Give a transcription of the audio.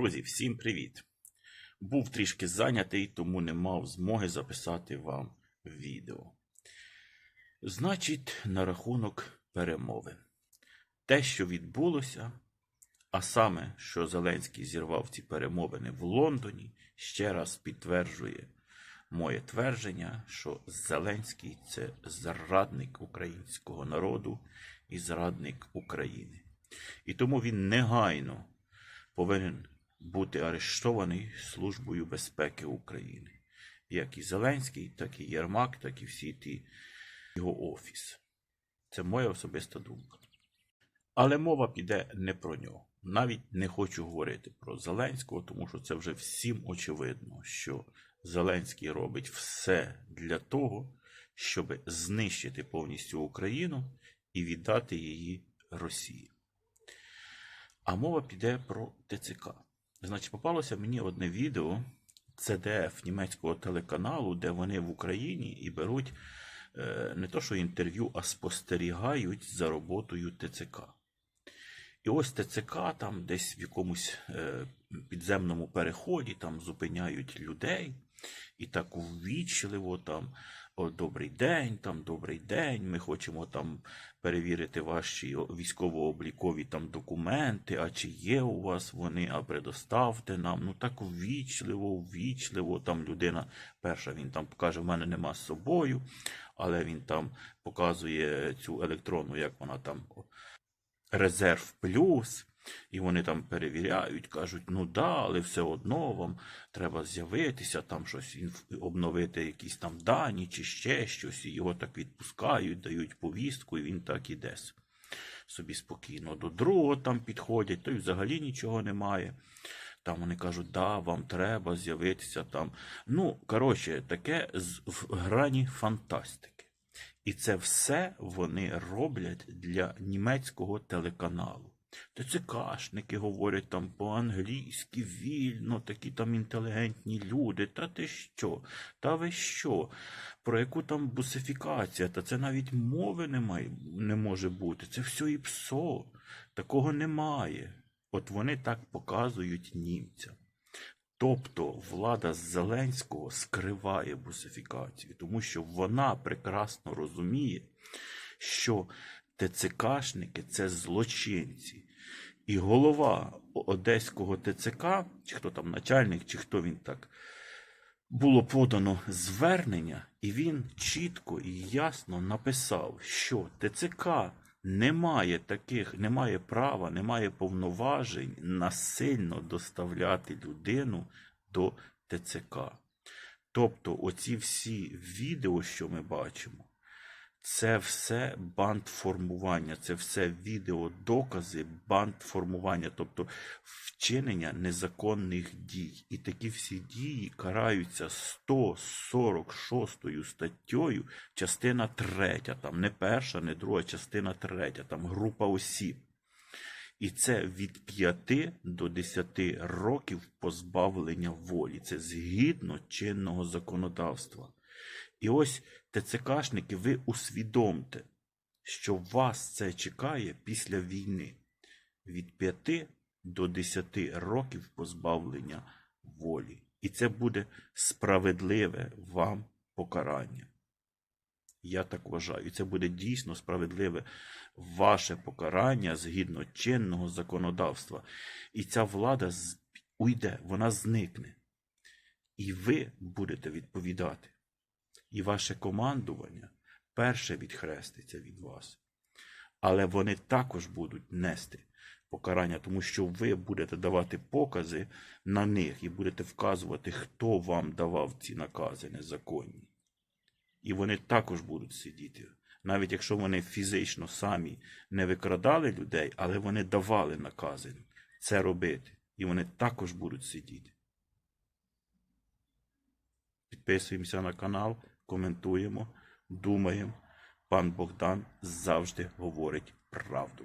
Друзі, всім привіт! Був трішки зайнятий, тому не мав змоги записати вам відео. Значить, на рахунок перемови. Те, що відбулося, а саме, що Зеленський зірвав ці перемовини в Лондоні, ще раз підтверджує моє твердження, що Зеленський це зрадник українського народу і зрадник України. І тому він негайно повинен бути арештований Службою безпеки України. Як і Зеленський, так і Єрмак, так і всі ті його офіс. Це моя особиста думка. Але мова піде не про нього. Навіть не хочу говорити про Зеленського, тому що це вже всім очевидно, що Зеленський робить все для того, щоб знищити повністю Україну і віддати її Росії. А мова піде про ТЦК. Значить, попалося мені одне відео CDF німецького телеканалу, де вони в Україні і беруть е, не то що інтерв'ю, а спостерігають за роботою ТЦК. І ось ТЦК там десь в якомусь е, підземному переході там зупиняють людей і так увічливо там. О, добрий день, там добрий день. Ми хочемо там перевірити ваші військово-облікові там документи, а чи є у вас вони, а предоставте нам. Ну так ввічливо, ввічливо. Там людина перша він там каже, в мене нема з собою, але він там показує цю електронну, як вона там резерв плюс. І вони там перевіряють, кажуть, ну да, але все одно вам треба з'явитися, там щось обновити якісь там дані чи ще щось, і його так відпускають, дають повістку, і він так іде собі спокійно. До другого там підходять, той взагалі нічого немає. Там вони кажуть, да, вам треба з'явитися там. Ну, коротше, таке в грані фантастики. І це все вони роблять для німецького телеканалу. ТЦКшники говорять там по-англійськи, вільно, такі там інтелігентні люди. Та ти що? Та ви що? Про яку там бусифікація? Та це навіть мови немає, не може бути. Це все і псо. Такого немає. От вони так показують німцям. Тобто влада Зеленського скриває бусифікацію, тому що вона прекрасно розуміє, що ТЦКшники це злочинці. І голова одеського ТЦК, чи хто там начальник, чи хто він так, було подано звернення, і він чітко і ясно написав, що ТЦК не має таких, не має права, не має повноважень насильно доставляти людину до ТЦК. Тобто, оці всі відео, що ми бачимо, це все бандформування, це все відеодокази бандформування, тобто вчинення незаконних дій. І такі всі дії караються 146 статтею, частина 3, там не перша, не друга, частина 3, там група осіб. І це від 5 до 10 років позбавлення волі. Це згідно чинного законодавства. І ось ТЦКшники, ви усвідомте, що вас це чекає після війни від 5 до 10 років позбавлення волі. І це буде справедливе вам покарання. Я так вважаю. І це буде дійсно справедливе ваше покарання згідно чинного законодавства. І ця влада уйде, вона зникне. І ви будете відповідати. І ваше командування перше відхреститься від вас. Але вони також будуть нести покарання, тому що ви будете давати покази на них і будете вказувати, хто вам давав ці накази незаконні. І вони також будуть сидіти. Навіть якщо вони фізично самі не викрадали людей, але вони давали накази це робити. І вони також будуть сидіти. Підписуємося на канал, коментуємо, думаємо. Пан Богдан завжди говорить правду.